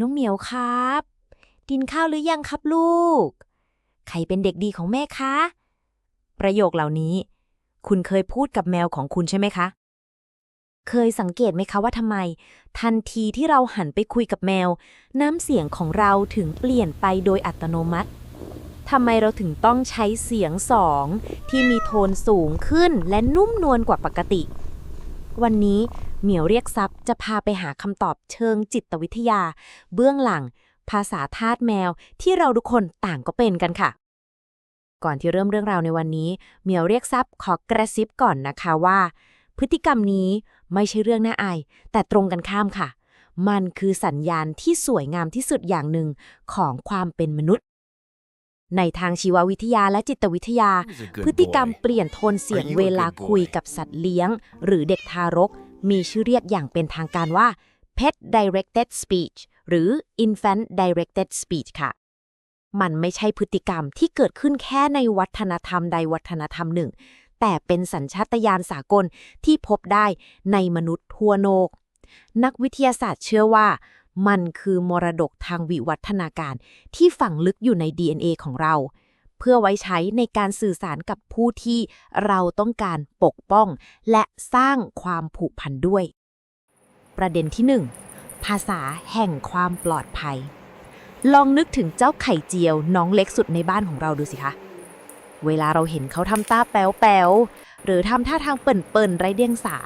น้องเหมียวครับ กินข้าวหรือยังครับลูก ใครเป็นเด็กดีของแม่คะ ประโยคเหล่านี้ คุณเคยพูดกับแมวของคุณใช่ไหมคะ เคยสังเกตไหมคะว่าทำไม ทันทีที่เราหันไปคุยกับแมว น้ำเสียงของเราถึงเปลี่ยนไปโดยอัตโนมัติทำไมเราถึงต้องใช้เสียงสองที่มีโทนสูงขึ้นและนุ่มนวลกว่าปกติ วันนี้ เหมียวเรียกซับจะพาไปหาคำตอบเชิงจิตวิทยา เบื้องหลัง ภาษาทาสแมวที่เราทุกคนต่างก็เป็นกันค่ะ ก่อนที่เริ่มเรื่องราวในวันนี้เหมียวเรียกซับขอกระซิบก่อนนะคะว่า พฤติกรรมนี้ไม่ใช่เรื่องน่าอายแต่ตรงกันข้ามค่ะ มันคือสัญญาณที่สวยงามที่สุดอย่างหนึ่งของความเป็นมนุษย์ในทางชีววิทยาและจิตวิทยา พฤติกรรมเปลี่ยนโทนเสียง Are you a เวลา good boy? คุยกับสัตว์เลี้ยง หรือเด็กทารก มีชื่อเรียกอย่างเป็นทางการว่า pet directed speech หรือ infant directed speech ค่ะ มันไม่ใช่พฤติกรรมที่เกิดขึ้นแค่ในวัฒนธรรมใดวัฒนธรรมหนึ่ง แต่เป็นสัญชาตญาณสากลที่พบได้ในมนุษย์ทั่วโลก นักวิทยาศาสตร์เชื่อว่า มันคือมรดกทางวิวัฒนาการที่ฝังลึกอยู่ใน DNA ของเรา พื่อไว้ใช้ในการสื่อสารกับผู้ที่เราต้องการปกป้อง และสร้างความผูกพันด้วย ประเด็นที่ 1 ภาษาแห่งความปลอดภัย ลองนึกถึงเจ้าไข่เจียวน้องเล็กสุดในบ้านของเราดูสิคะ เวลาเราเห็นเขาทำตาแป๋วๆหรือทำท่าทางเปิ่นๆไรเดียงสา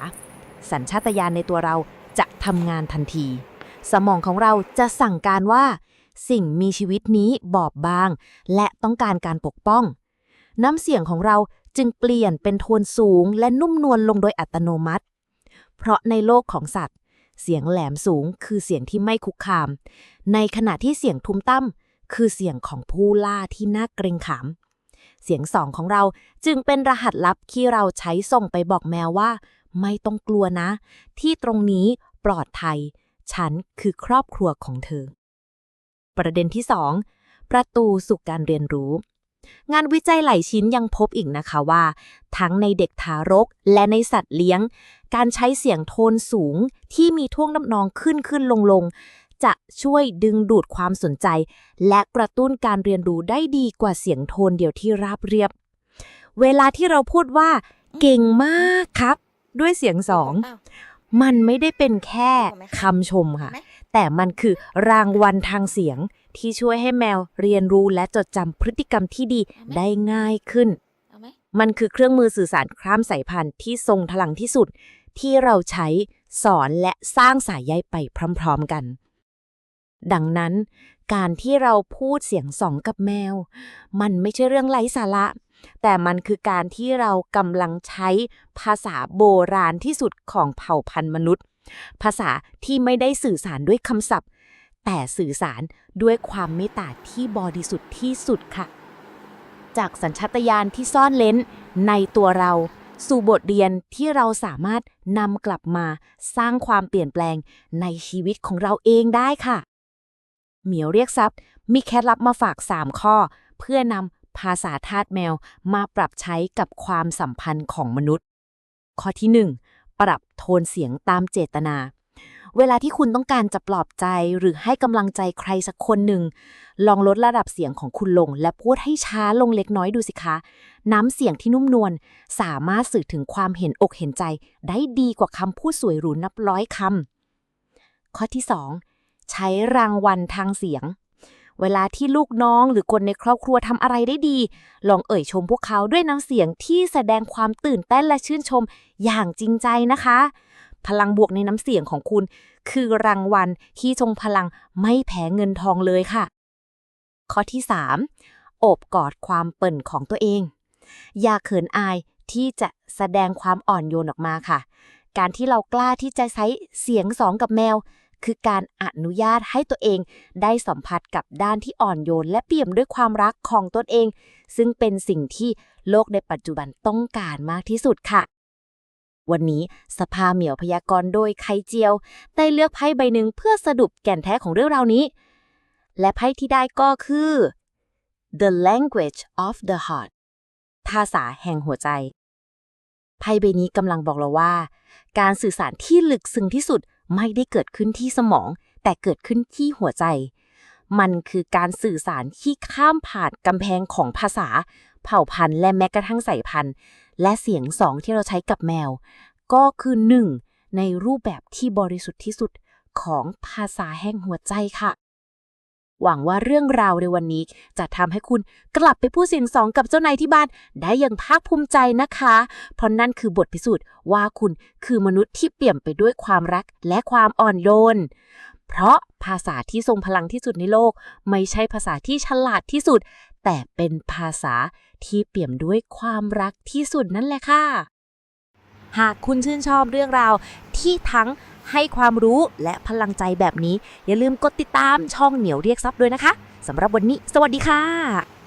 สัญชาตญาณในตัวเราจะทำงานทันที สมองของเราจะสั่งการว่า สิ่งมีชีวิตนี้บอบบาง และต้องการการปกป้อง น้ำเสียงของเราจึงเปลี่ยนเป็นโทนสูง และนุ่มนวลลงโดยอัตโนมัติ เพราะในโลกของสัตว์ เสียงแหลมสูงคือเสียงที่ไม่คุกคาม ในขณะที่เสียงทุ้มตั้มคือเสียงของผู้ล่าที่น่าเกรงขาม เสียงสองของเราจึงเป็นรหัสลับที่เราใช้ส่งไปบอกแมวว่า ไม่ต้องกลัวนะ ที่ตรงนี้ปลอดภัย ฉันคือครอบครัวของเธอ ประเด็นที่ 2 ประตูสู่การเรียนรู้ งานวิจัยหลายชิ้นยังพบอีกนะคะว่า ทั้งในเด็กทารกและในสัตว์เลี้ยง การใช้เสียงโทนสูงที่มีท่วงน้ำนองขึ้นขึ้นลงลงจะช่วยดึงดูดความสนใจ และกระตุ้นการเรียนรู้ได้ดีกว่าเสียงโทนเดียวที่ราบเรียบ เวลาที่เราพูดว่า เก่งมากครับ ด้วยเสียงสอง มันไม่ได้เป็นแค่คำชมค่ะ แต่มันคือรางวัลทางเสียง ที่ช่วยให้แมวเรียนรู้และจดจำพฤติกรรมที่ดีได้ง่ายขึ้นเอาไหมมันคือเครื่องมือสื่อสารข้ามสายพันธุ์ที่ทรงพลังที่สุด ที่เราใช้สอนและสร้างสายใยไปพร้อมๆกัน ดังนั้น การที่เราพูดเสียงสองกับแมว มันไม่ใช่เรื่องไร้สาระ แต่มันคือการที่เรากำลังใช้ภาษาโบราณที่สุดของเผ่าพันธุ์มนุษย์ ภาษาที่ไม่ได้สื่อสารด้วยคำศัพท์ แต่สื่อสารด้วยความเมตตาที่บริสุทธิ์ที่สุดค่ะ จากสัญชาตญาณที่ซ่อนเล้นในตัวเรา สู่บทเรียนที่เราสามารถนำกลับมาสร้างความเปลี่ยนแปลงในชีวิตของเราเองได้ค่ะ เหมียวเรียกทรัพย์มีเคล็ดลับมาฝาก 3 ข้อ เพื่อนำภาษาทาสแมวมาปรับใช้กับความสัมพันธ์ของมนุษย์ ข้อที่ 1 ปรับโทนเสียงตามเจตนา เวลาที่คุณต้องการจะปลอบใจหรือให้กำลังใจใครสักคนหนึ่ง ลองลดระดับเสียงของคุณลง และพูดให้ช้าลงเล็กน้อยดูสิคะ น้ำเสียงที่นุ่มนวลสามารถสื่อถึงความเห็นอกเห็นใจ ได้ดีกว่าคำพูดสวยหรูนับร้อยคำข้อที่ 2 ใช้รางวัลทางเสียง เวลาที่ลูกน้องหรือคนในครอบครัวทำอะไรได้ดี ลองเอ่ยชมพวกเขาด้วยน้ำเสียงที่แสดงความตื่นเต้นและชื่นชมอย่างจริงใจนะคะ พลังบวกในน้ำเสียงของคุณ คือรางวัลที่ทรงพลังไม่แพ้เงินทองเลยค่ะ ข้อที่ 3 โอบกอดความเปิ่นของตัวเอง อย่าเขินอายที่จะแสดงความอ่อนโยนออกมาค่ะ การที่เรากล้าที่จะใช้เสียงสองกับแมว คือการอนุญาตให้ตัวเองได้สัมผัสกับด้านที่อ่อนโยน และเปี่ยมด้วยความรักของตนเอง ซึ่งเป็นสิ่งที่โลกในปัจจุบันต้องการมากที่สุดค่ะ วันนี้สภาเหมียวพยากรณ์โดยไข่เจียว ได้เลือกไพ่ใบหนึ่งเพื่อสรุปแก่นแท้ของเรื่องราวนี้ และไพ่ที่ได้ก็คือ The Language of the Heart ภาษาแห่งหัวใจ ไพ่ใบนี้กำลังบอกเราว่า การสื่อสารที่ลึกซึ้งที่สุด ไม่ได้เกิดขึ้นที่สมอง แต่เกิดขึ้นที่หัวใจ มันคือการสื่อสารที่ข้ามผ่านกำแพงของภาษา เผ่าพันธุ์และแม้กระทั่งสายพันธุ์ และเสียงสองที่เราใช้กับแมว ก็คือหนึ่งในรูปแบบที่บริสุทธิ์ที่สุดของภาษาแห่งหัวใจค่ะ หวังว่าเรื่องราวในวันนี้ จะทำให้คุณกลับไปพูดเสียงสองกับเจ้านายที่บ้าน ได้อย่างภาคภูมิใจนะคะ เพราะนั่นคือบทพิสูจน์ว่าคุณคือมนุษย์ที่เปี่ยมไปด้วยความรักและความอ่อนโยนเพราะภาษาที่ทรงพลังที่สุดในโลก ไม่ใช่ภาษาที่ฉลาดที่สุด แต่เป็นภาษาที่เปี่ยมด้วยความรักที่สุดนั่นแหละค่ะ หากคุณชื่นชอบเรื่องราวที่ทั้ง ให้ความรู้และพลังใจแบบนี้ อย่าลืมกดติดตามช่องเหนียวเรียกซับด้วยนะคะสำหรับวันนี้ สวัสดีค่ะ